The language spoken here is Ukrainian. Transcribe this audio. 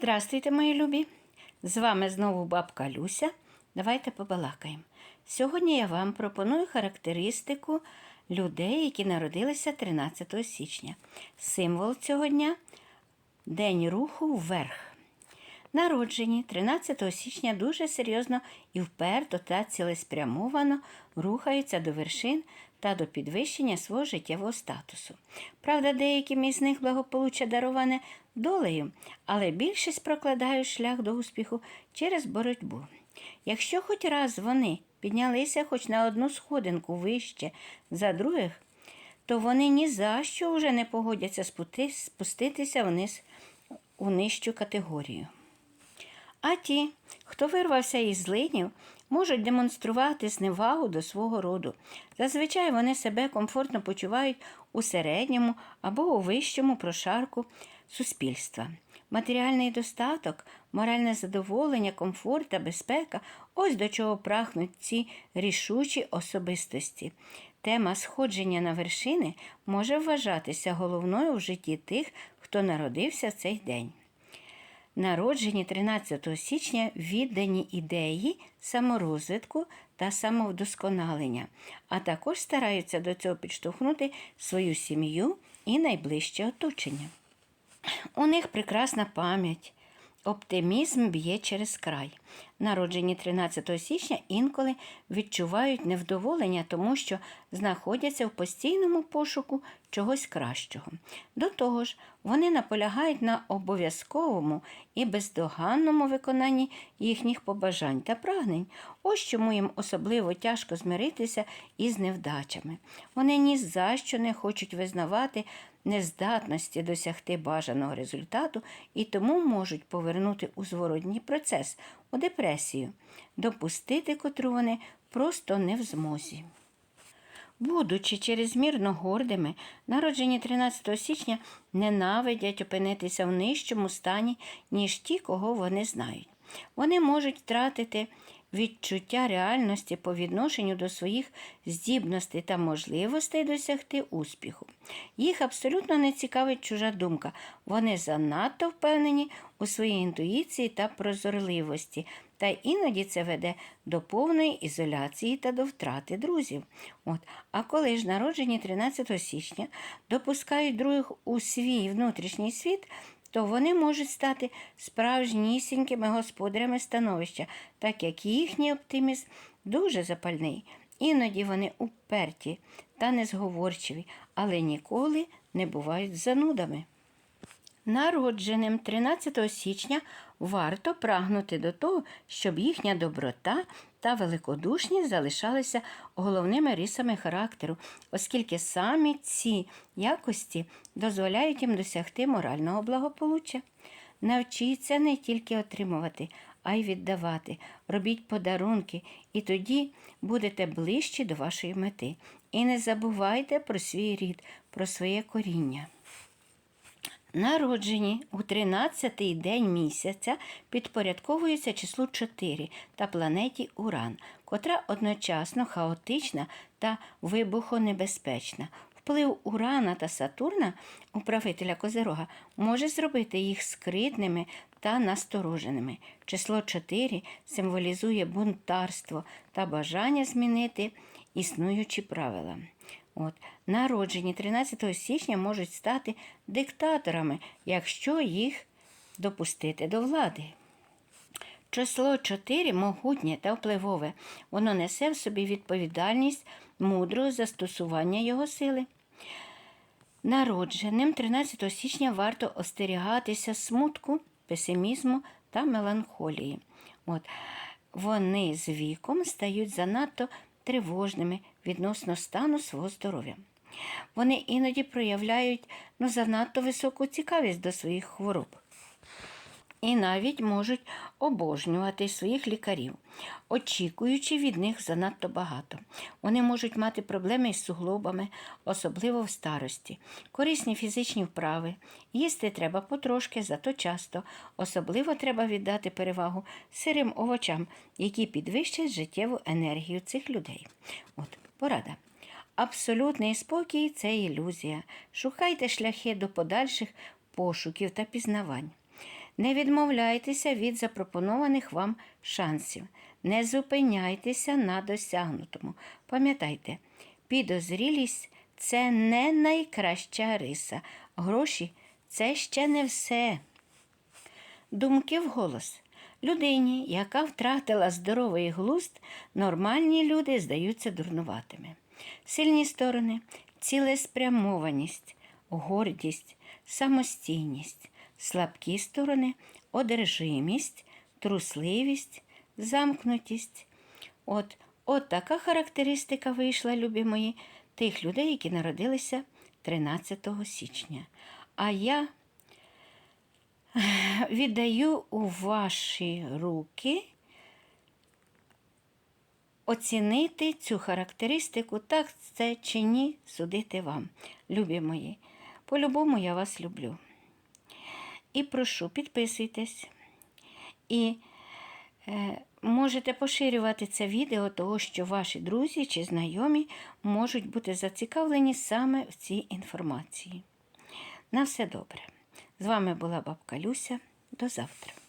Здрастуйте, мої любі! З вами знову бабка Люся. Давайте побалакаємо. Сьогодні я вам пропоную характеристику людей, які народилися 13 січня. Символ цього дня День руху вверх. Народжені 13 січня дуже серйозно і вперто та цілеспрямовано рухаються до вершин та до підвищення свого життєвого статусу. Правда, деяким із них благополуччя дароване долею, але більшість прокладають шлях до успіху через боротьбу. Якщо хоч раз вони піднялися хоч на одну сходинку вище за других, то вони ні за що вже не погодяться спуститися вниз у нижчу категорію. А ті, хто вирвався із злинів, можуть демонструвати зневагу до свого роду. Зазвичай вони себе комфортно почувають у середньому або у вищому прошарку суспільства. Матеріальний достаток, моральне задоволення, комфорт та безпека ось до чого прагнуть ці рішучі особистості. Тема сходження на вершини може вважатися головною в житті тих, хто народився в цей день. Народжені 13 січня віддані ідеї саморозвитку та самовдосконалення, а також стараються до цього підштовхнути свою сім'ю і найближче оточення. У них прекрасна пам'ять, оптимізм б'є через край. Народжені 13 січня інколи відчувають невдоволення, тому що знаходяться в постійному пошуку чогось кращого. До того ж, вони наполягають на обов'язковому і бездоганному виконанні їхніх побажань та прагнень. Ось чому їм особливо тяжко змиритися із невдачами. Вони ні за що не хочуть визнавати нездатності досягти бажаного результату і тому можуть повернути у зворотній процес, у депресію, допустити котру вони просто не в змозі. Будучи черезмірно гордими, народжені 13 січня ненавидять опинитися в нижчому стані, ніж ті, кого вони знають. Вони можуть втратити відчуття реальності по відношенню до своїх здібностей та можливостей досягти успіху. Їх абсолютно не цікавить чужа думка. Вони занадто впевнені у своїй інтуїції та прозорливості, та іноді це веде до повної ізоляції та до втрати друзів. От. А коли ж народжені 13 січня допускають других у свій внутрішній світ, то вони можуть стати справжнісінькими господарями становища, так як їхній оптимізм дуже запальний. Іноді вони уперті та незговорчиві, але ніколи не бувають занудами. Народженим 13 січня варто прагнути до того, щоб їхня доброта та великодушність залишалися головними рисами характеру, оскільки самі ці якості дозволяють їм досягти морального благополуччя. Навчіться не тільки отримувати, а й віддавати. Робіть подарунки, і тоді будете ближчі до вашої мети. І не забувайте про свій рід, про своє коріння. Народжені у 13-й день місяця підпорядковуються числу 4 та планеті Уран, котра одночасно хаотична та вибухонебезпечна. Вплив Урана та Сатурна, управителя Козирога, може зробити їх скритними та настороженими. Число 4 символізує бунтарство та бажання змінити існуючі правила. От, народжені 13 січня можуть стати диктаторами, якщо їх допустити до влади. Число 4 могутнє та впливове. Воно несе в собі відповідальність мудрого застосування його сили. Народженим 13 січня варто остерігатися смутку, песимізму та меланхолії. От. Вони з віком стають занадто тривожними відносно стану свого здоров'я. Вони іноді проявляють ну, занадто високу цікавість до своїх хвороб. І навіть можуть обожнювати своїх лікарів, очікуючи від них занадто багато. Вони можуть мати проблеми із суглобами, особливо в старості, корисні фізичні вправи. Їсти треба потрошки, зато часто. Особливо треба віддати перевагу сирим овочам, які підвищать життєву енергію цих людей. От, порада. Абсолютний спокій це ілюзія. Шукайте шляхи до подальших пошуків та пізнавань. Не відмовляйтеся від запропонованих вам шансів. Не зупиняйтеся на досягнутому. Пам'ятайте, підозрілість це не найкраща риса. Гроші це ще не все. Думки вголос. Людині, яка втратила здоровий глузд, нормальні люди здаються дурнуватими. Сильні сторони цілеспрямованість, гордість, самостійність, слабкі сторони одержимість, трусливість, замкнутість. От, от така характеристика вийшла, любі мої, тих людей, які народилися 13 січня. А я віддаю у ваші руки оцінити цю характеристику, так це чи ні, судити вам, любі мої. По-любому я вас люблю. І прошу, підписуйтесь. І е, можете поширювати це відео, того що ваші друзі чи знайомі можуть бути зацікавлені саме в цій інформації. На все добре. З вами була бабка Люся. До завтра.